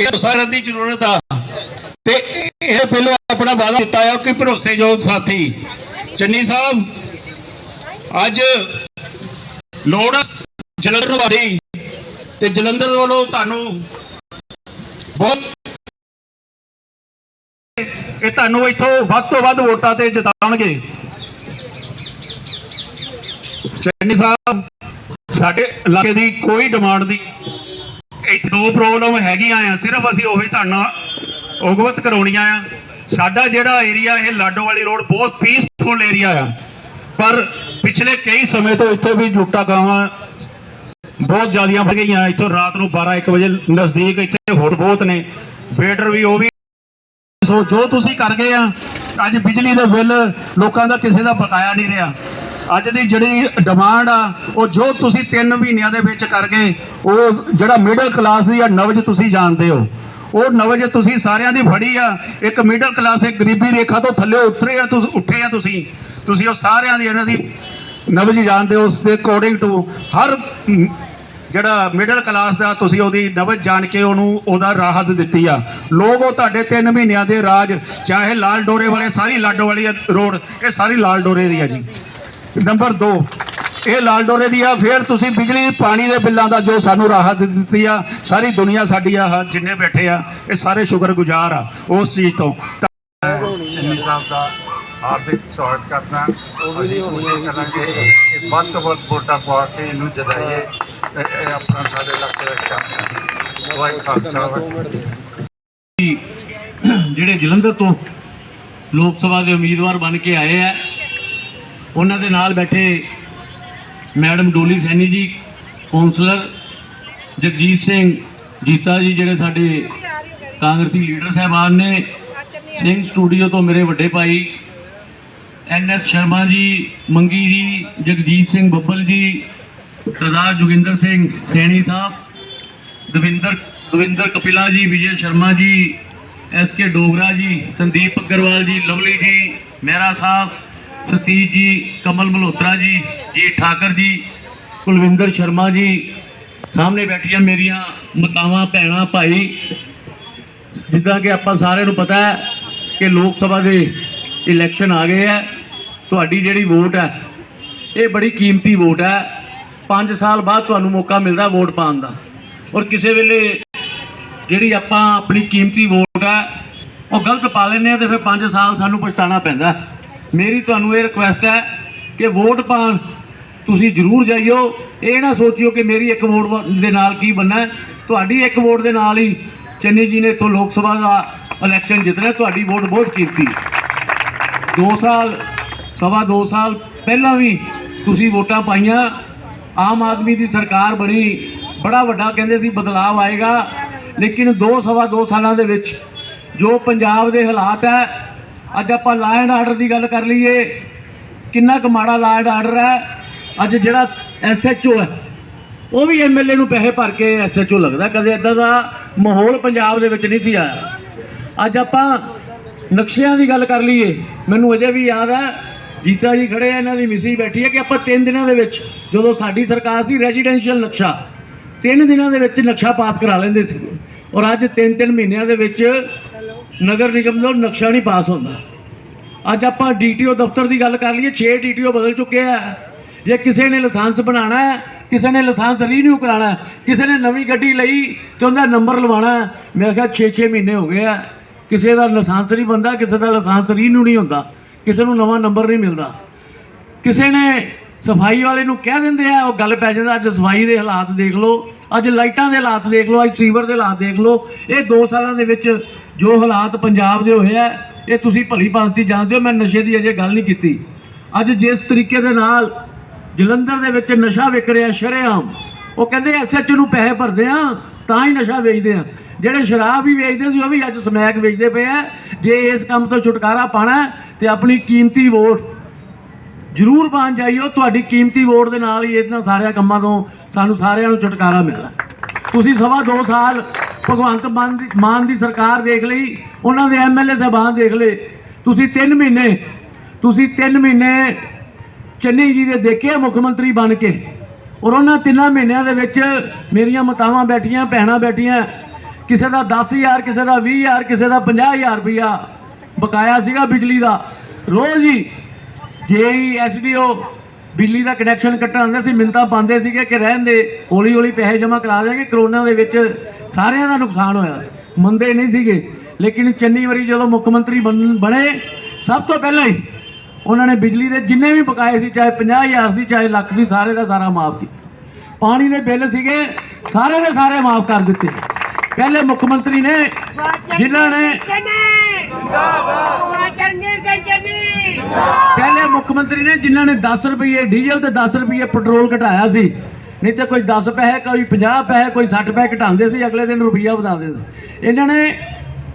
ਇਹ ਸਾਰਿਆਂ ਦੀ ਜ਼ਰੂਰਤ ਆ। ਤੇ ਇਹ ਪਹਿਲਾਂ ਆਪਣਾ ਵਾਅਦਾ ਦਿੱਤਾ ਆ ਕਿ ਭਰੋਸੇਯੋਗ ਸਾਥੀ, ਚੰਨੀ ਸਾਹਿਬ, ਅੱਜ ਲੋੜ ਜਲੰਧਰ ਵਾਲੀ ਤੇ ਜਲੰਧਰ ਵੱਲੋਂ ਤੁਹਾਨੂੰ ਬਹੁਤ ਇਹ ਤੁਹਾਨੂੰ ਇੱਥੋਂ ਵੱਧ ਤੋਂ ਵੱਧ ਵੋਟਾਂ ਤੇ ਜਿਤਾਉਣਗੇ। ਚੰਨੀ ਸਾਹਿਬ, ਸਾਡੇ ਇਲਾਕੇ ਦੀ ਕੋਈ ਡਿਮਾਂਡ ਨਹੀਂ। ਇੱਥੇ ਦੋ ਪ੍ਰੋਬਲਮ ਹੈਗੀਆਂ ਆ, ਸਿਰਫ ਅਸੀਂ ਉਹੀ ਤੁਹਾਨੂੰ ਉਗਵਤ ਕਰਾਉਣੀਆਂ ਆ। ਸਾਡਾ ਜਿਹੜਾ ਏਰੀਆ ਇਹ ਲਾਡੋ ਵਾਲੀ ਰੋਡ ਬਹੁਤ ਪੀਸਫੁਲ ਏਰੀਆ ਆ। ਪਰ ਪਿਛਲੇ ਕਈ ਸਮੇਂ ਤੋਂ ਇੱਥੇ ਵੀ ਲੁੱਟਾ ਗਾਵਾਂ ਬਹੁਤ ਜ਼ਿਆਦੀਆਂ ਵੱਧ ਗਈਆਂ। ਇੱਥੋਂ ਰਾਤ ਨੂੰ 12 1 ਵਜੇ ਨਜ਼ਦੀਕ ਇੱਥੇ ਹੋਰ ਬਹੁਤ ਨੇ। ਵੇਟਰ ਵੀ ਉਹ ਵੀ ਸੋ ਜੋ ਤੁਸੀਂ ਕਰ ਗਏ ਆ, ਅੱਜ ਬਿਜਲੀ ਦੇ ਬਿੱਲ ਲੋਕਾਂ ਦਾ ਕਿਸੇ ਦਾ ਬਕਾਇਆ ਨਹੀਂ ਰਿਹਾ। ਅੱਜ ਦੀ ਜਿਹੜੀ ਡਿਮਾਂਡ ਆ, ਉਹ ਜੋ ਤੁਸੀਂ 3 ਮਹੀਨਿਆਂ ਦੇ ਵਿੱਚ ਕਰਕੇ ਉਹ ਜਿਹੜਾ ਮਿਡਲ ਕਲਾਸ ਦੀ ਆ, ਨਵਜ ਤੁਸੀਂ ਜਾਣਦੇ ਹੋ। ਉਹ ਨਵਜ ਤੁਸੀਂ ਸਾਰਿਆਂ ਦੀ ਫੜੀ ਆ। ਇੱਕ ਮਿਡਲ ਕਲਾਸ ਇੱਕ ਗਰੀਬੀ ਰੇਖਾ ਤੋਂ ਥੱਲੇ ਉਤਰੇ ਆ, ਤੁਸੀਂ, ਉੱਠੇ ਆ ਤੁਸੀਂ। ਤੁਸੀਂ ਉਹ ਸਾਰਿਆਂ ਦੀ ਇਹਨਾਂ ਦੀ ਨਵਜ ਜਾਣਦੇ ਹੋ ਉਸ ਦੇ ਅਕੋਰਡਿੰਗ ਟੂ ਹਰ ਜਿਹੜਾ ਮਿਡਲ ਕਲਾਸ ਦਾ ਤੁਸੀਂ ਉਹਦੀ ਨਵਜ ਜਾਣ ਕੇ ਉਹਨੂੰ ਉਹਦਾ ਰਾਹਤ ਦਿੱਤੀ ਆ। ਲੋਕ ਉਹ ਤੁਹਾਡੇ 3 ਮਹੀਨਿਆਂ ਦੇ ਰਾਜ, ਚਾਹੇ ਲਾਲ ਡੋਰੇ ਵਾਲੇ, ਸਾਰੀ ਲਾਡੋ ਵਾਲੀ ਰੋਡ, ਇਹ ਸਾਰੀ ਲਾਲ ਡੋਰੇ ਦੀ ਆ ਜੀ। ਨੰਬਰ 2 ਇਹ ਲਾਲ ਡੋਰੇ ਦੀ ਆ ਫਿਰ ਤੁਸੀਂ ਬਿਜਲੀ ਪਾਣੀ ਦੇ ਬਿੱਲਾਂ ਦਾ ਜੋ ਸਾਨੂੰ ਰਾਹਤ ਦਿੱਤੀ ਆ ਸਾਰੀ ਦੁਨੀਆ ਸਾਡੀ ਆ ਜਿੰਨੇ ਬੈਠੇ ਆ ਇਹ ਸਾਰੇ ਸ਼ੁਕਰਗੁਜ਼ਾਰ ਆ ਉਸ ਚੀਜ਼ ਤੋਂ। ਚੰਨੀ ਸਾਹਿਬ ਦਾ ਹਾਰਦਿਕ ਸਵਾਗਤ ਕਰਦਾ ਅਸੀਂ ਕੋਸ਼ਿਸ਼ ਕਰਾਂਗੇ ਕਿ ਵੱਧ ਤੋਂ ਵੱਧ ਵੋਟਾਂ ਪਾ ਕੇ ਇਹਨੂੰ ਜਿਤਾਈਏ ਤੇ ਇਹ ਆਪਣਾ ਸਾਡੇ ਇਲਾਕੇ ਦਾ ਕੰਮ ਹੈ। ਵਾਹਿਗੁਰੂ ਖਾਲਸਾ ਵਾਹਿਗੁਰੂ ਜਿਹੜੇ ਜਲੰਧਰ ਤੋਂ ਲੋਕ ਸਭਾ ਦੇ ਉਮੀਦਵਾਰ ਬਣ ਕੇ ਆਏ ਆ ਉਹਨਾਂ ਦੇ ਨਾਲ ਬੈਠੇ ਮੈਡਮ ਡੋਲੀ ਸੈਣੀ ਜੀ, ਕੌਂਸਲਰ ਜਗਜੀਤ ਸਿੰਘ ਜੀਤਾ ਜੀ, ਜਿਹੜੇ ਸਾਡੇ ਕਾਂਗਰਸੀ ਲੀਡਰ ਸਾਹਿਬਾਨ ਨੇ, ਸਿੰਘ ਸਟੂਡੀਓ ਤੋਂ ਮੇਰੇ ਵੱਡੇ ਭਾਈ ਐਨ ਐਸ ਸ਼ਰਮਾ ਜੀ, ਮੰਗੀ ਜੀ, ਜਗਜੀਤ ਸਿੰਘ ਬੱਬਲ ਜੀ, ਸਰਦਾਰ ਜੋਗਿੰਦਰ ਸਿੰਘ ਸੈਣੀ ਸਾਹਿਬ, ਦਵਿੰਦਰ ਦਵਿੰਦਰ ਕਪਿਲਾ ਜੀ, ਵਿਜੇ ਸ਼ਰਮਾ ਜੀ, ਐਸ ਕੇ ਡੋਗਰਾ ਜੀ, ਸੰਦੀਪ ਅਗਰਵਾਲ ਜੀ, ਲਵਲੀ ਜੀ, ਮਹਿਰਾ ਸਾਹਿਬ ਸਤੀਸ਼ ਜੀ, ਕਮਲ ਮਲਹੋਤਰਾ ਜੀ ਜੀ ਠਾਕਰ ਜੀ, ਕੁਲਵਿੰਦਰ ਸ਼ਰਮਾ ਜੀ, ਸਾਹਮਣੇ ਬੈਠੀਆਂ ਮੇਰੀਆਂ ਮਤਾਵਾਂ, ਭੈਣਾਂ, ਭਾਈ। ਜਿੱਦਾਂ ਕਿ ਆਪਾਂ ਸਾਰਿਆਂ ਨੂੰ ਪਤਾ ਹੈ ਕਿ ਲੋਕ ਸਭਾ ਦੇ ਇਲੈਕਸ਼ਨ ਆ ਗਏ ਹੈ। ਤੁਹਾਡੀ ਜਿਹੜੀ ਵੋਟ ਹੈ, ਇਹ ਬੜੀ ਕੀਮਤੀ ਵੋਟ ਹੈ। 5 ਸਾਲ ਬਾਅਦ ਤੁਹਾਨੂੰ ਮੌਕਾ ਮਿਲਦਾ ਵੋਟ ਪਾਉਣ ਦਾ। ਔਰ ਕਿਸੇ ਵੇਲੇ ਜਿਹੜੀ ਆਪਾਂ ਆਪਣੀ ਕੀਮਤੀ ਵੋਟ ਹੈ, ਉਹ ਗਲਤ ਪਾ ਲੈਂਦੇ ਆ ਤੇ ਫਿਰ 5 ਸਾਲ ਸਾਨੂੰ ਪਛਤਾਣਾ ਪੈਂਦਾ ਮੇਰੀ ਤੁਹਾਨੂੰ ਇਹ ਰਿਕੁਐਸਟ ਹੈ ਕਿ ਵੋਟ ਪਾਉਣ। ਤੁਸੀਂ ਜ਼ਰੂਰ ਜਾਈਓ। ਇਹ ਨਾ ਸੋਚਿਓ ਕਿ ਮੇਰੀ ਇੱਕ ਵੋਟ ਦੇ ਨਾਲ ਕੀ ਬੰਨਾ ਤੁਹਾਡੀ ਇੱਕ ਵੋਟ ਦੇ ਨਾਲ ਹੀ ਚੰਨੀ ਜੀ ਨੇ ਇੱਥੋਂ ਲੋਕ ਸਭਾ ਦਾ ਇਲੈਕਸ਼ਨ ਜਿੱਤਣਾ ਤੁਹਾਡੀ ਵੋਟ ਬਹੁਤ ਕੀਮਤੀ ਹੈ 2 ਸਾਲ, ਸਵਾ 2 ਸਾਲ ਪਹਿਲਾਂ ਵੀ ਤੁਸੀਂ ਵੋਟਾਂ ਪਾਈਆਂ। ਆਮ ਆਦਮੀ ਦੀ ਸਰਕਾਰ ਬਣੀ। ਬੜਾ ਵੱਡਾ ਕਹਿੰਦੇ ਸੀ ਬਦਲਾਅ ਆਏਗਾ। ਲੇਕਿਨ 2 ਸਵਾ 2 ਸਾਲਾਂ ਦੇ ਵਿੱਚ ਜੋ ਪੰਜਾਬ ਦੇ ਹਾਲਾਤ ਹੈ ਅੱਜ ਆਪਾਂ ਲਾ ਐਂਡ ਆਰਡਰ ਦੀ ਗੱਲ ਕਰ ਲਈਏ। ਕਿੰਨਾ ਕੁ ਮਾੜਾ ਲਾ ਐਂਡ ਆਰਡਰ ਹੈ। ਅੱਜ ਜਿਹੜਾ ਐਸਐਚਓ ਹੈ, ਉਹ ਵੀ ਐਮਐਲਏ ਨੂੰ ਪੈਸੇ ਭਰ ਕੇ ਐਸਐਚਓ ਲੱਗਦਾ। ਕਦੇ ਇਦਾਂ ਦਾ ਮਾਹੌਲ ਪੰਜਾਬ ਦੇ ਵਿੱਚ ਨਹੀਂ ਸੀ ਆਇਆ। ਅੱਜ ਆਪਾਂ ਨਕਸ਼ਿਆਂ ਦੀ ਗੱਲ ਕਰ ਲਈਏ। ਮੈਨੂੰ ਅਜੇ ਵੀ ਯਾਦ ਹੈ, ਜੀਤਾ ਜੀ ਖੜੇ ਆ, ਇਹਨਾਂ ਦੀ ਮਿਸੀ ਬੈਠੀ ਹੈ ਕਿ ਆਪਾਂ 3 ਦਿਨਾਂ ਦੇ ਵਿੱਚ ਜਦੋਂ ਸਾਡੀ ਸਰਕਾਰ ਸੀ ਰੈਜ਼ੀਡੈਂਸ਼ੀਅਲ ਨਕਸ਼ਾ 3 ਦਿਨਾਂ ਦੇ ਵਿੱਚ ਨਕਸ਼ਾ ਪਾਸ ਕਰਾ ਲੈਂਦੇ ਸੀ। ਔਰ ਅੱਜ 3-3 ਮਹੀਨਿਆਂ ਦੇ ਵਿੱਚ ਨਗਰ ਨਿਗਮ ਦਾ ਨਕਸ਼ਾ ਨਹੀਂ ਪਾਸ ਹੁੰਦਾ। ਅੱਜ ਆਪਾਂ ਡੀਟੀਓ ਦਫ਼ਤਰ ਦੀ ਗੱਲ ਕਰ ਲਈਏ 6 ਡੀਟੀਓ ਬਦਲ ਚੁੱਕੇ ਆ। ਜੇ ਕਿਸੇ ਨੇ ਲਾਇਸੈਂਸ ਬਣਾਉਣਾ ਹੈ, ਕਿਸੇ ਨੇ ਲਾਇਸੈਂਸ ਰੀਨਿਊ ਕਰਾਉਣਾ ਕਿਸੇ ਨੇ ਨਵੀਂ ਗੱਡੀ ਲਈ ਤੇ ਉਹਦਾ ਨੰਬਰ ਲਵਾਉਣਾ ਹੈ ਮੇਰੇ ਖਿਆਲ 6-6 ਮਹੀਨੇ ਹੋ ਗਏ ਆ। ਕਿਸੇ ਦਾ ਲਾਇਸੈਂਸ ਨਹੀਂ ਬੰਦਾ ਕਿਸੇ ਦਾ ਲਾਇਸੈਂਸ ਰੀਨਿਊ ਨਹੀਂ ਹੁੰਦਾ, ਕਿਸੇ ਨੂੰ ਨਵਾਂ ਨੰਬਰ ਨਹੀਂ ਮਿਲਦਾ। ਕਿਸੇ ਨੇ ਸਫ਼ਾਈ ਵਾਲੇ ਨੂੰ ਕਹਿ ਦਿੰਦੇ ਆ ਉਹ ਗੱਲ ਪੈ ਜਾਂਦਾ ਅੱਜ ਸਫ਼ਾਈ ਦੇ ਹਾਲਾਤ ਦੇਖ ਲਓ ਅੱਜ ਲਾਈਟਾਂ ਦੇ ਹਾਲਾਤ ਦੇਖ ਲਓ ਅੱਜ ਸੀਵਰ ਦੇ ਹਾਲਾਤ ਦੇਖ ਲਓ ਇਹ 2 ਸਾਲਾਂ ਦੇ ਵਿੱਚ ਜੋ ਹਾਲਾਤ ਪੰਜਾਬ ਦੇ ਹੋਏ ਆ ਇਹ ਤੁਸੀਂ ਭਲੀ ਭਾਂਤੀ ਜਾਣਦੇ ਹੋ ਮੈਂ ਨਸ਼ੇ ਦੀ ਅਜੇ ਗੱਲ ਨਹੀਂ ਕੀਤੀ। ਅੱਜ ਜਿਸ ਤਰੀਕੇ ਦੇ ਨਾਲ ਜਲੰਧਰ ਦੇ ਵਿੱਚ ਨਸ਼ਾ ਵਿਕ ਰਿਹਾ ਸ਼ਰੇਆਮ ਉਹ ਕਹਿੰਦੇ ਐਸਐਚ ਨੂੰ ਪੈਸੇ ਭਰਦੇ ਆ ਤਾਂ ਹੀ ਨਸ਼ਾ ਵੇਚਦੇ ਆ। ਜਿਹੜੇ ਸ਼ਰਾਬ ਵੀ ਵੇਚਦੇ ਸੀ ਉਹ ਵੀ ਅੱਜ ਸਮੈਕ ਵੇਚਦੇ ਪਏ ਆ। ਜੇ ਇਸ ਕੰਮ ਤੋਂ ਛੁਟਕਾਰਾ ਪਾਣਾ ਹੈ, ਤੇ ਆਪਣੀ ਕੀਮਤੀ ਵੋਟ ਜ਼ਰੂਰ ਬਣ ਜਾਈਓ, ਤੁਹਾਡੀ ਕੀਮਤੀ ਵੋਟ ਦੇ ਨਾਲ ਹੀ ਇਹਨਾਂ ਸਾਰਿਆਂ ਕੰਮਾਂ ਤੋਂ ਸਾਨੂੰ ਸਾਰਿਆਂ ਨੂੰ ਛੁਟਕਾਰਾ ਮਿਲਣਾ। ਤੁਸੀਂ ਸਵਾ 2 ਸਾਲ ਭਗਵੰਤ ਮਾਨ ਦੀ ਮਾਨ ਦੀ ਸਰਕਾਰ ਦੇਖ ਲਈ, ਉਹਨਾਂ ਦੇ ਐਮਐਲਏ ਸਾਹਿਬਾਨ ਦੇਖ ਲਏ। ਤੁਸੀਂ 3 ਮਹੀਨੇ, ਤੁਸੀਂ 3 ਮਹੀਨੇ ਚੰਨੀ ਜੀ ਦੇ ਦੇਖੇ ਮੁੱਖ ਮੰਤਰੀ ਬਣ ਕੇ। ਔਰ ਉਹਨਾਂ ਤਿੰਨਾਂ ਮਹੀਨਿਆਂ ਦੇ ਵਿੱਚ ਮੇਰੀਆਂ ਮਾਤਾਵਾਂ ਬੈਠੀਆਂ, ਭੈਣਾਂ ਬੈਠੀਆਂ। ਕਿਸੇ ਦਾ 10000 ਕਿਸੇ ਦਾ 20000 ਕਿਸੇ ਦਾ 50000 ਰੁਪਇਆ ਬਕਾਇਆ ਸੀਗਾ ਬਿਜਲੀ ਦਾ। ਰੋਜ਼ ਹੀ ਜੇਈ ਐਸਡੀਓ ਬਿਜਲੀ ਦਾ ਕਨੈਕਸ਼ਨ ਕੱਟਣ ਆਉਂਦੇ ਸੀ ਮਿੰਤਾ ਪਾਉਂਦੇ ਸੀਗੇ ਕਿ ਰਹਿਣ ਦੇ ਹੌਲੀ ਹੌਲੀ ਪੈਸੇ ਜਮ੍ਹਾਂ ਕਰਾ ਦੇਣਗੇ ਕਰੋਨਾ ਦੇ ਵਿੱਚ ਸਾਰਿਆਂ ਦਾ ਨੁਕਸਾਨ ਹੋਇਆ ਮੰਦੇ ਨਹੀਂ ਸੀਗੇ। ਲੇਕਿਨ ਚੰਨੀ ਵਾਰੀ ਜਦੋਂ ਮੁੱਖ ਮੰਤਰੀ ਬਣ- ਬਣੇ, ਸਭ ਤੋਂ ਪਹਿਲਾਂ ਹੀ ਉਹਨਾਂ ਨੇ ਬਿਜਲੀ ਦੇ ਜਿੰਨੇ ਵੀ ਬਕਾਏ ਸੀ, ਚਾਹੇ 50000 ਸੀ, ਚਾਹੇ ਲੱਖ ਸੀ, ਸਾਰੇ ਦਾ ਸਾਰਾ ਮਾਫ ਕੀਤਾ। ਪਾਣੀ ਦੇ ਬਿੱਲ ਸੀਗੇ, ਸਾਰੇ ਦੇ ਸਾਰੇ ਮਾਫ ਕਰ ਦਿੱਤੇ। ਪਹਿਲੇ ਮੁੱਖ ਮੰਤਰੀ ਨੇ, ਜਿਨ੍ਹਾਂ ਨੇ। ਪਹਿਲੇ ਮੁੱਖ ਮੰਤਰੀ ਨੇ ਜਿਨ੍ਹਾਂ ਨੇ 10 ਰੁਪਏ ਡੀਜ਼ਲ ਤੇ 10 ਰੁਪਏ ਪੈਟਰੋਲ ਘਟਾਇਆ ਸੀ, ਨਹੀਂ ਤੇ ਕੋਈ 10 ਪੈਸੇ, ਕੋਈ 50 ਪੈਸੇ, ਕੋਈ 60 ਪੈਸੇ ਘਟਾਉਂਦੇ ਸੀ, ਅਗਲੇ ਦਿਨ ਰੁਪਈਆ ਵਧਾਉਂਦੇ ਸੀ। ਇਹਨਾਂ ਨੇ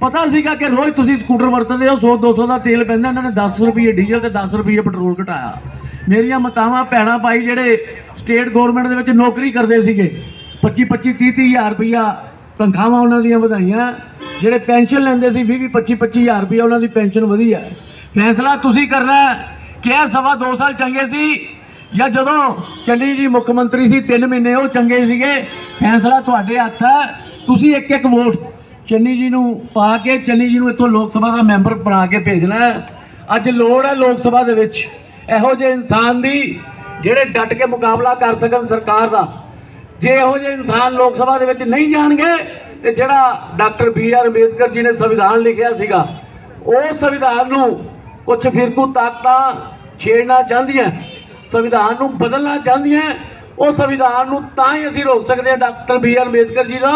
ਪਤਾ ਸੀਗਾ ਕਿ ਰੋਜ਼ ਤੁਸੀਂ ਸਕੂਟਰ ਵਰਤਦੇ ਹੋ 100 200 ਦਾ ਤੇਲ ਪੈਂਦਾ, ਇਹਨਾਂ ਨੇ 10 ਰੁਪਏ ਡੀਜ਼ਲ ਤੇ 10 ਰੁਪਏ ਪੈਟਰੋਲ ਘਟਾਇਆ। ਮੇਰੀਆਂ ਮਤਾਵਾਂ ਭੈਣਾਂ ਭਾਈ ਜਿਹੜੇ ਸਟੇਟ ਗਵਰਨਮੈਂਟ ਦੇ ਵਿੱਚ ਨੌਕਰੀ ਕਰਦੇ ਸੀਗੇ 25 25 30 30 ਹਜ਼ਾਰ ਰੁਪਈਆ ਤਨਖਾਹਾਂ ਉਹਨਾਂ ਦੀਆਂ ਵਧਾਈਆਂ, ਜਿਹੜੇ ਪੈਨਸ਼ਨ ਲੈਂਦੇ ਸੀ 20 25 25 ਹਜ਼ਾਰ ਰੁਪਈਆ ਉਹਨਾਂ ਦੀ ਪੈਨਸ਼ਨ ਵਧੀ ਹੈ ਫੈਸਲਾ ਤੁਸੀਂ ਕਰਨਾ ਹੈ। ਕਿ ਇਹ ਸਵਾ 2 ਸਾਲ ਚੰਗੇ ਸੀ ਜਾਂ ਜਦੋਂ ਚੰਨੀ ਜੀ ਮੁੱਖ ਮੰਤਰੀ ਸੀ 3 ਮਹੀਨੇ ਉਹ ਚੰਗੇ ਸੀਗੇ। ਫੈਸਲਾ ਤੁਹਾਡੇ ਹੱਥ ਹੈ। ਤੁਸੀਂ ਇੱਕ ਇੱਕ ਵੋਟ ਚੰਨੀ ਜੀ ਨੂੰ ਪਾ ਕੇ, ਚੰਨੀ ਜੀ ਨੂੰ ਇੱਥੋਂ ਲੋਕ ਸਭਾ ਦਾ ਮੈਂਬਰ ਬਣਾ ਕੇ ਭੇਜਣਾ ਅੱਜ ਲੋੜ ਹੈ ਲੋਕ ਸਭਾ ਦੇ ਵਿੱਚ ਇਹੋ ਜਿਹੇ ਇਨਸਾਨ ਦੀ ਜਿਹੜੇ ਡਟ ਕੇ ਮੁਕਾਬਲਾ ਕਰ ਸਕਣ ਸਰਕਾਰ ਦਾ। ਜੇ ਇਹੋ ਜਿਹੇ ਇਨਸਾਨ ਲੋਕ ਸਭਾ ਦੇ ਵਿੱਚ ਨਹੀਂ ਜਾਣਗੇ, ਤੇ ਜਿਹੜਾ doctor B R Ambedkar ji ਨੇ ਸੰਵਿਧਾਨ ਲਿਖਿਆ ਸੀਗਾ, ਉਹ ਸੰਵਿਧਾਨ ਨੂੰ ਕੁਝ ਫਿਰਕੂ ਤਾਕਤਾਂ ਛੇੜਨਾ ਚਾਹੁੰਦੀਆਂ, ਸੰਵਿਧਾਨ ਨੂੰ ਬਦਲਣਾ ਚਾਹੁੰਦੀਆਂ, ਉਹ ਸੰਵਿਧਾਨ ਨੂੰ ਤਾਂ ਹੀ ਅਸੀਂ ਰੋਕ ਸਕਦੇ ਹਾਂ, doctor B R Ambedkar ji ਦਾ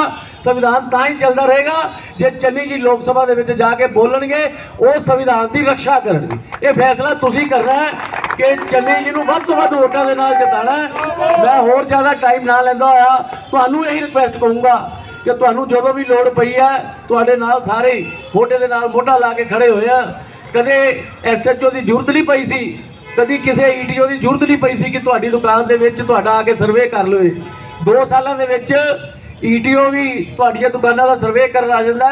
ਸੰਵਿਧਾਨ ਤਾਂ ਹੀ ਚੱਲਦਾ ਰਹੇਗਾ, ਜੇ ਚੰਨੀ ਜੀ ਲੋਕ ਸਭਾ ਦੇ ਵਿੱਚ ਜਾ ਕੇ ਬੋਲਣਗੇ, ਉਹ ਸੰਵਿਧਾਨ ਦੀ ਰੱਖਿਆ ਕਰਨਗੇ। ਇਹ ਫੈਸਲਾ ਤੁਸੀਂ ਕਰਨਾ ਹੈ ਕਿ ਚੰਨੀ ਜੀ ਨੂੰ ਵੱਧ ਤੋਂ ਵੱਧ ਵੋਟਾਂ ਦੇ ਨਾਲ ਜਿਤਾਣਾ ਮੈਂ ਹੋਰ ਜ਼ਿਆਦਾ ਟਾਈਮ ਨਾ ਲੈਂਦਾ ਹੋਇਆ, ਤੁਹਾਨੂੰ ਇਹੀ ਰਿਕੁਐਸਟ ਕਰੂੰਗਾ ਕਿ ਤੁਹਾਨੂੰ ਜਦੋਂ ਵੀ ਲੋੜ ਪਈ ਹੈ, ਤੁਹਾਡੇ ਨਾਲ ਸਾਰੇ ਮੋਢੇ ਦੇ ਨਾਲ ਮੋਢਾ ਲਾ ਕੇ ਖੜੇ ਹੋਏ ਆ। ਕਦੇ ਐਸਐਚਓ ਦੀ ਜ਼ਰੂਰਤ ਨਹੀਂ ਪਈ ਸੀ, ਕਦੀ ਕਿਸੇ ਈਟੀਓ ਦੀ ਜ਼ਰੂਰਤ ਨਹੀਂ ਪਈ ਸੀ ਕਿ ਤੁਹਾਡੀ ਦੁਕਾਨ ਦੇ ਵਿੱਚ ਤੁਹਾਡਾ ਆ ਕੇ ਸਰਵੇ ਕਰ ਲਵੇ। 2 ਸਾਲਾਂ ਦੇ ਵਿੱਚ ਈਟੀਓ ਵੀ ਤੁਹਾਡੀਆਂ ਦੁਕਾਨਾਂ ਦਾ ਸਰਵੇ ਕਰਨ ਆ ਜਾਂਦਾ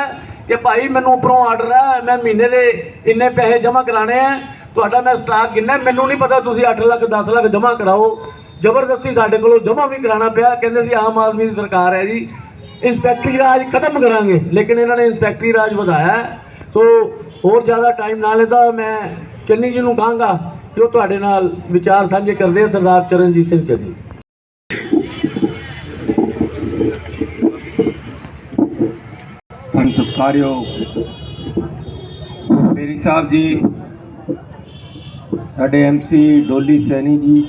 ਕਿ ਭਾਈ ਮੈਨੂੰ ਉੱਪਰੋਂ ਆਰਡਰ ਹੈ, ਮੈਂ ਮਹੀਨੇ ਦੇ ਇੰਨੇ ਪੈਸੇ ਜਮ੍ਹਾਂ ਕਰਾਣੇ ਆ ਤੁਹਾਡਾ ਮੈਂ ਸਟਾਕ ਕਿੰਨਾ ਮੈਨੂੰ ਨਹੀਂ ਪਤਾ ਤੁਸੀਂ 8 ਲੱਖ 10 ਲੱਖ ਜਮ੍ਹਾਂ ਕਰਾਓ। ਜ਼ਬਰਦਸਤੀ ਸਾਡੇ ਕੋਲੋਂ ਜਮ੍ਹਾਂ ਵੀ ਕਰਾਉਣਾ ਪਿਆ, ਕਹਿੰਦੇ ਸੀ ਆਮ ਆਦਮੀ ਦੀ ਸਰਕਾਰ ਹੈ ਜੀ। ਇੰਸਪੈਕਟਰੀ ਰਾਜ ਖਤਮ ਕਰਾਂਗੇ, ਲੇਕਿਨ ਇਹਨਾਂ ਨੇ ਇੰਸਪੈਕਟਰੀ ਰਾਜ ਵਧਾਇਆ ਸੋ ਹੋਰ ਜ਼ਿਆਦਾ ਟਾਈਮ ਨਾ ਲੈਂਦਾ, ਮੈਂ ਚੰਨੀ ਜੀ ਨੂੰ ਕਹਾਂਗਾ ਕਿ ਉਹ ਤੁਹਾਡੇ ਨਾਲ ਵਿਚਾਰ ਸਾਂਝੇ ਕਰਦੇ ਆ, ਸਰਦਾਰ ਚਰਨਜੀਤ ਸਿੰਘ ਚੰਨੀ। ਸਤਿਕਾਰਯੋਗ ਮੇਰੀ ਸਾਹਿਬ ਜੀ, ਸਾਡੇ ਐਮਸੀ ਡੋਲੀ ਸੈਣੀ ਜੀ,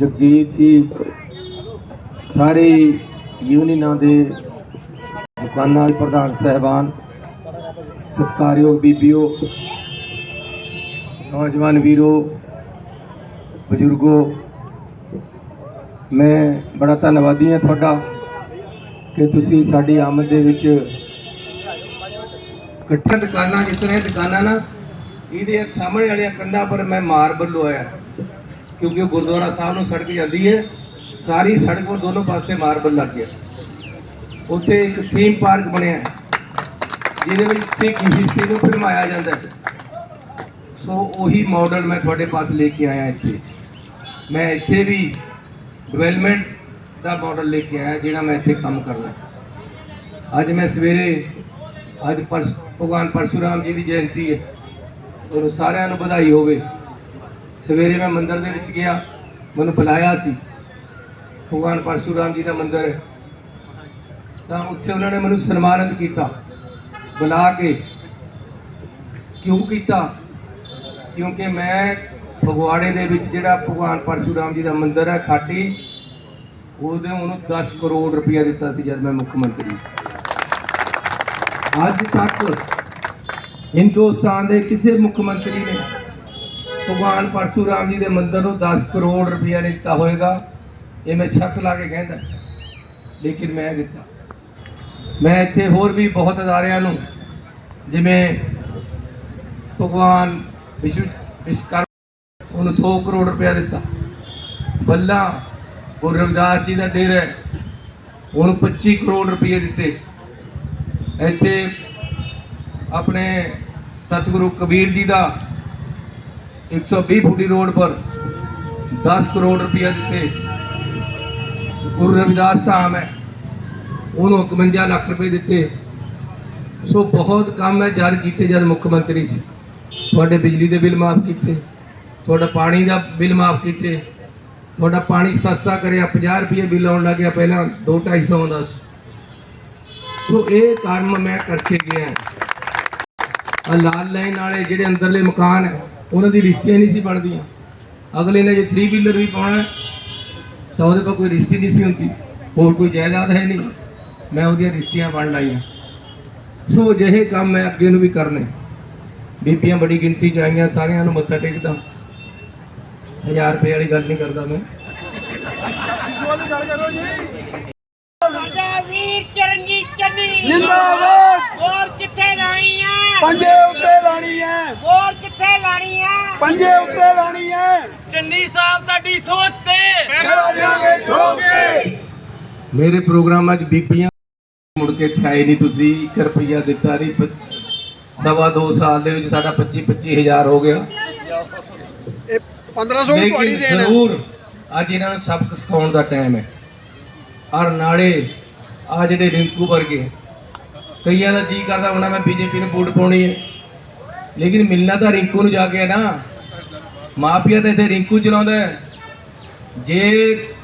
ਜਗਜੀਤ ਜੀ, ਸਾਰੇ ਯੂਨੀਅਨਾਂ ਦੇ ਦੁਕਾਨਾਂ ਪ੍ਰਧਾਨ, ਸਹਿਬਾਨ ਸਤਿਕਾਰਯੋਗ ਬੀਬੀਓ, ਨੌਜਵਾਨ ਵੀਰੋ, ਬਜ਼ੁਰਗੋ, ਮੈਂ ਬੜਾ ਧੰਨਵਾਦੀ ਹਾਂ ਤੁਹਾਡਾ ਕਿ ਤੁਸੀਂ ਸਾਡੀ ਆਮਦ ਦੇ ਵਿੱਚ ਇਕੱਠੀਆਂ ਦੁਕਾਨਾਂ, ਜਿਸ ਤਰ੍ਹਾਂ ਦੁਕਾਨਾਂ ਨਾ, ਇਹਦੇ ਸਾਹਮਣੇ ਵਾਲੀਆਂ ਕੰਧਾਂ ਪਰ ਮੈਂ ਮਾਰਬਲ ਲਵਾਇਆ ਕਿਉਂਕਿ ਉਹ ਗੁਰਦੁਆਰਾ ਸਾਹਿਬ ਨੂੰ ਸੜਕ ਜਾਂਦੀ ਹੈ, ਸਾਰੀ ਸੜਕ ਪਰ ਦੋਨੋਂ ਪਾਸੇ ਮਾਰਬਲ ਲੱਗ ਗਿਆ। ਉੱਥੇ ਇੱਕ ਥੀਮ ਪਾਰਕ ਬਣਿਆ। ਜਿਹਦੇ ਵਿੱਚ ਸਿੱਖ ਹਿਸਟਰੀ ਨੂੰ ਫਿਲਮਾਇਆ ਜਾਂਦਾ ਹੈ। ਸੋ ਉਹੀ ਮਾਡਲ ਮੈਂ ਤੁਹਾਡੇ ਪਾਸ ਲੈ ਕੇ ਆਇਆ ਇੱਥੇ। ਮੈਂ ਇੱਥੇ ਵੀ ਡਿਵੈਲਪਮੈਂਟ ਦਾ ਮਾਡਲ ਲੈ ਕੇ ਆਇਆ, ਜਿਹੜਾ ਮੈਂ ਇੱਥੇ ਕੰਮ ਕਰਦਾ ਅੱਜ ਮੈਂ ਸਵੇਰੇ, ਅੱਜ ਪਰਸ, ਭਗਵਾਨ ਪਰਸ਼ੁਰਾਮ ਜੀ ਦੀ ਜਯੰਤੀ ਹੈ। ਤੁਹਾਨੂੰ ਸਾਰਿਆਂ ਨੂੰ ਵਧਾਈ ਹੋਵੇ। ਸਵੇਰੇ ਮੈਂ ਮੰਦਿਰ ਦੇ ਵਿੱਚ ਗਿਆ, ਮੈਨੂੰ ਬੁਲਾਇਆ ਸੀ। ਭਗਵਾਨ ਪਰਸ਼ੁਰਾਮ ਜੀ ਦਾ ਮੰਦਿਰ ਹੈ। ਤਾਂ ਉੱਥੇ ਉਹਨਾਂ ਨੇ ਮੈਨੂੰ ਸਨਮਾਨਿਤ ਕੀਤਾ। ਬੁਲਾ ਕੇ ਕਿਉਂ ਕੀਤਾ? ਕਿਉਂਕਿ ਮੈਂ ਫਗਵਾੜੇ ਦੇ ਵਿੱਚ ਜਿਹੜਾ ਭਗਵਾਨ ਪਰਸ਼ੁਰਾਮ ਜੀ ਦਾ ਮੰਦਿਰ ਹੈ, ਖਾਟੀ, ਉਹਦੇ ਉਹਨੂੰ 10 ਕਰੋੜ ਰੁਪਇਆ ਦਿੱਤਾ ਸੀ ਜਦ ਮੈਂ ਮੁੱਖ ਮੰਤਰੀ ਅੱਜ ਤੱਕ ਹਿੰਦੁਸਤਾਨ ਦੇ ਕਿਸੇ ਮੁੱਖ ਮੰਤਰੀ ਨੇ ਭਗਵਾਨ ਪਰਸ਼ੁਰਾਮ ਜੀ ਦੇ ਮੰਦਿਰ ਨੂੰ 10 ਕਰੋੜ ਰੁਪਇਆ ਦਿੱਤਾ ਹੋਵੇਗਾ ਇਹ ਮੈਂ ਸ਼ੱਕ ਲਾ ਕੇ ਕਹਿੰਦਾ। ਲੇਕਿਨ ਮੈਂ ਦਿੱਤਾ। ਮੈਂ ਇੱਥੇ ਹੋਰ ਵੀ ਬਹੁਤ ਅਦਾਰਿਆਂ ਨੂੰ ਜਿਵੇਂ ਭਗਵਾਨ ਵਿਸ਼ਵ ਵਿਸ਼ਵਕਰਮਾ ਉਹਨੂੰ 2 ਕਰੋੜ ਰੁਪਇਆ ਦਿੱਤਾ। ਬੱਲਾ ਗੁਰੂ ਰਵਿਦਾਸ ਜੀ ਦਾ ਡੇਰਾ ਹੈ। ਉਹਨੂੰ 25 ਕਰੋੜ ਰੁਪਏ ਦਿੱਤੇ। ਇੱਥੇ ਆਪਣੇ ਸਤਿਗੁਰੂ ਕਬੀਰ ਜੀ ਦਾ 120 ਫੁੱਟੀ ਰੋਡ ਪਰ 10 ਕਰੋੜ ਰੁਪਏ ਦਿੱਤੇ। ਗੁਰੂ ਰਵਿਦਾਸ ਧਾਮ ਹੈ। ਉਹਨੂੰ 51 ਲੱਖ ਰੁਪਏ ਦਿੱਤੇ। ਸੋ ਬਹੁਤ ਕੰਮ ਹੈ, ਜਦ ਕੀਤੇ ਜਦ ਮੁੱਖ ਮੰਤਰੀ ਸੀ। ਤੁਹਾਡੇ ਬਿਜਲੀ ਦੇ ਬਿੱਲ ਮਾਫ ਕੀਤੇ, ਤੁਹਾਡਾ ਪਾਣੀ ਦਾ ਬਿੱਲ ਮਾਫ ਕੀਤੇ, ਤੁਹਾਡਾ ਪਾਣੀ ਸਸਤਾ ਕਰਿਆ 50 ਰੁਪਏ ਬਿੱਲ ਆਉਣ ਲੱਗਿਆ ਪਹਿਲਾਂ 2 250 ਆਉਂਦਾ ਸੀ। ਸੋ ਇਹ ਕੰਮ ਮੈਂ ਕਰਕੇ ਗਿਆ ਆ ਲਾਲ ਲਾਈਨ ਵਾਲੇ ਜਿਹੜੇ ਅੰਦਰਲੇ ਮਕਾਨ ਹੈ, ਉਹਨਾਂ ਦੀ ਲਿਸਟੀਆਂ ਨਹੀਂ ਸੀ ਬਣਦੀਆਂ। ਅਗਲੇ ਨੇ ਜੇ 3 ਵੀਲਰ ਵੀ ਪਾਉਣਾ ਤਾਂ ਉਹਦੇ ਕੋਲ ਕੋਈ ਰਿਸ਼ਤੀ ਨਹੀਂ ਸੀ ਹੁੰਦੀ। ਹੋਰ ਕੋਈ ਜਾਇਦਾਦ ਹੈ ਨਹੀਂ। ਮੈਂ ਉਹਦੀਆਂ ਰਿਸ਼ਤੀਆਂ ਬਣ ਲਾਈਆਂ। ਸੋ ਅਜਿਹੇ ਕੰਮ ਮੈਂ ਅੱਗੇ ਨੂੰ ਵੀ ਕਰਨੇ। ਬੀਬੀਆਂ ਬੜੀ ਗਿਣਤੀ ਚ ਆਈਆਂ ਸਾਰਿਆਂ ਨੂੰ ਮੱਥਾ ਟੇਕਦਾ। 1000 ਰੁਪਏ ਵਾਲੀ ਗੱਲ ਨਹੀਂ ਕਰਦਾ ਮੈਂ। ਸਾਡਾ ਵੀਰ ਚਰਨਜੀਤ ਚੰਨੀ। ਜਿੰਦਾਬਾਦ। ਹੋਰ ਕਿੱਥੇ ਲਾਣੀ ਆ ਪੰਜੇ ਉੱਤੇ ਲਾਣੀ ਹੈ ਹੋਰ ਕਿੱਥੇ ਲਾਣੀ ਆ ਪੰਜੇ ਉੱਤੇ ਲਾਣੀ ਹੈ ਚੰਨੀ ਸਾਹਿਬ ਤੁਹਾਡੀ ਸੋਚ ਤੇ। ਮੇਰਾ ਪ੍ਰੋਗਰਾਮਾਂ 'ਚ ਬੀਬੀਆਂ ਮੁੜ ਕੇ ਆਏ ਨਹੀਂ ਤੁਸੀਂ 1 ਰੁਪਈਆ ਦਿੱਤਾ ਨਹੀਂ। ਸਵਾ ਦੋ ਸਾਲ ਦੇ ਵਿੱਚ ਸਾਡਾ 25 25000 ਹੋ ਗਿਆ। ਇਹ 1500 ਨੂੰ ਤੁਹਾਡੀ ਦੇਣ। ਜ਼ਰੂਰ ਅੱਜ ਇਹਨਾਂ ਨੂੰ ਸਬਕ ਸਿਖਾਉਣ ਦਾ ਟਾਈਮ ਹੈ। ਔਰ ਨਾਲੇ ਆ ਜਿਹੜੇ ਰਿੰਕੂ ਵਰਗੇ ਕਈਆਂ ਦਾ ਜੀ ਕਰਦਾ ਹੋਣਾ ਮੈਂ ਬੀਜੇਪੀ ਨੂੰ ਵੋਟ ਪਾਉਣੀ ਹੈ। ਲੇਕਿਨ ਮਿਲਣਾ ਤਾਂ ਰਿੰਕੂ ਨੂੰ ਜਾ ਕੇ ਹੈ ਨਾ। ਮਾਫੀਆ ਤਾਂ ਇੱਥੇ ਰਿੰਕੂ ਚਲਾਉਂਦਾ ਹੈ। ਜੇ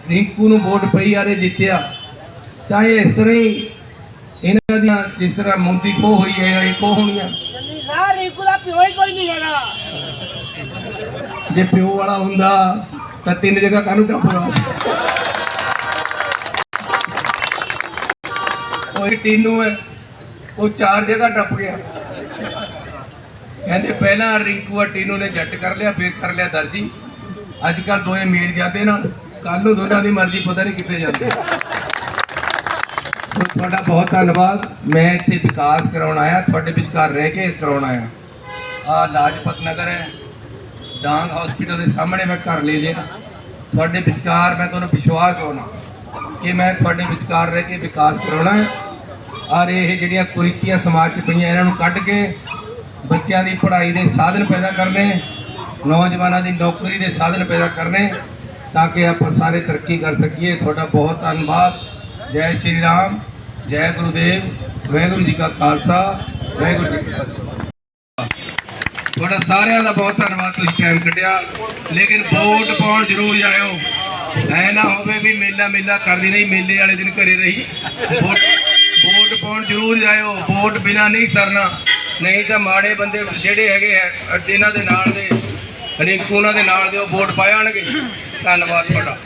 ਰਿੰਕੂ ਨੂੰ ਵੋਟ ਪਈ ਆਰੇ ਜਿੱਤਿਆ ਚਾਹੇ ਇਸ ਤਰ੍ਹਾਂ ਹੀ ਇਹਨਾਂ ਦੀਆਂ ਜਿਸ ਤਰ੍ਹਾਂ ਮੋਦੀ ਕੋ ਹੋਈ ਹੈ ਇਹ ਕੋ ਹੋਣੀਆਂ। ਸਾਹਿਬ ਰਿੰਕੂ ਦਾ ਪਿਓ ਹੀ ਕੋਈ ਨਹੀਂ ਹੈਗਾ। ਜੇ ਪਿਓ ਵਾਲਾ ਹੁੰਦਾ ਤਾਂ ਤਿੰਨ ਜਗ੍ਹਾ ਕਾਹਨੂੰ ਟੱਪਦਾ ਇੱਕ ਟੀਨੂ ਹੈ ਉਹ ਚਾਰ ਜਗ੍ਹਾ ਟੱਪ ਗਿਆ। ਕਹਿੰਦੇ ਪਹਿਲਾਂ ਰਿੰਕੂ ਆ ਟੀਨੂ ਨੇ ਜੱਟ ਕਰ ਲਿਆ ਫਿਰ ਕਰ ਲਿਆ ਦਰਜੀ। ਅੱਜ ਕੱਲ ਦੋਏ ਮੇਲ ਜਾਂਦੇ ਨਾ ਕੱਲ ਨੂੰ ਦੋਨਾਂ ਦੀ ਮਰਜ਼ੀ ਪਤਾ ਨਹੀਂ ਕਿੱਥੇ ਜਾਂਦੇ। ਸੋ ਤੁਹਾਡਾ ਬਹੁਤ ਧੰਨਵਾਦ। ਮੈਂ ਇੱਥੇ ਵਿਕਾਸ ਕਰਾਉਣ ਆਇਆ, ਤੁਹਾਡੇ ਵਿਚਕਾਰ ਰਹਿ ਕੇ ਕਰਾਉਣ ਆਇਆ। ਆ ਲਾਜਪਤ ਨਗਰ ਹੈ। ਡਾਂਗ ਹਸਪੀਟਲ ਦੇ ਸਾਹਮਣੇ ਮੈਂ ਘਰ ਲੈ ਲਿਆ। ਤੁਹਾਡੇ ਵਿਚਕਾਰ ਮੈਂ ਤੁਹਾਨੂੰ ਵਿਸ਼ਵਾਸ ਹੋਣਾ ਕਿ ਮੈਂ ਤੁਹਾਡੇ ਵਿਚਕਾਰ ਰਹਿ ਕੇ ਵਿਕਾਸ ਕਰਾਉਣਾ ਹੈ। ਔਰ ਇਹ ਜਿਹੜੀਆਂ ਕੁਰੀਤੀਆਂ ਸਮਾਜ 'ਚ ਪਈਆਂ, ਇਹਨਾਂ ਨੂੰ ਕੱਢ ਕੇ ਬੱਚਿਆਂ ਦੀ ਪੜ੍ਹਾਈ ਦੇ ਸਾਧਨ ਪੈਦਾ ਕਰਨੇ, ਨੌਜਵਾਨਾਂ ਦੀ ਨੌਕਰੀ ਦੇ ਸਾਧਨ ਪੈਦਾ ਕਰਨੇ, ਤਾਂ ਕਿ ਆਪਾਂ ਸਾਰੇ ਤਰੱਕੀ ਕਰ ਸਕੀਏ। ਤੁਹਾਡਾ ਬਹੁਤ ਧੰਨਵਾਦ। ਜੈ ਸ਼੍ਰੀ ਰਾਮ, ਜੈ ਗੁਰੂਦੇਵ, ਵਾਹਿਗੁਰੂ ਜੀ ਕਾ ਖਾਲਸਾ, ਵਾਹਿਗੁਰੂ ਜੀ ਕੀ ਫਤਿਹ। ਤੁਹਾਡਾ ਸਾਰਿਆਂ ਦਾ ਬਹੁਤ ਧੰਨਵਾਦ, ਤੁਸੀਂ ਟਾਈਮ ਕੱਢਿਆ। ਲੇਕਿਨ ਵੋਟ ਪਾਉਣ ਜ਼ਰੂਰ ਜਾਇਓ। ਐ ਨਾ ਹੋਵੇ ਵੀ ਮੇਲਾ ਮੇਲਾ ਕਰਦੀ ਨਹੀਂ ਮੇਲੇ ਵਾਲੇ ਦਿਨ ਘਰੇ ਰਹੀ। ਵੋਟ ਵੋਟ ਪਾਉਣ ਜ਼ਰੂਰ ਜਾਇਓ। ਵੋਟ ਬਿਨਾ ਨਹੀਂ ਸਰਨਾ। ਨਹੀਂ ਤਾਂ ਮਾੜੇ ਬੰਦੇ ਜਿਹੜੇ ਹੈਗੇ ਆ ਇਹਨਾਂ ਦੇ ਨਾਲ ਦੇ ਰਿੰਕੂ ਉਹਨਾਂ ਦੇ ਨਾਲ ਦੇ ਉਹ ਵੋਟ ਪਾਇਆਣਗੇ ਧੰਨਵਾਦ ਤੁਹਾਡਾ।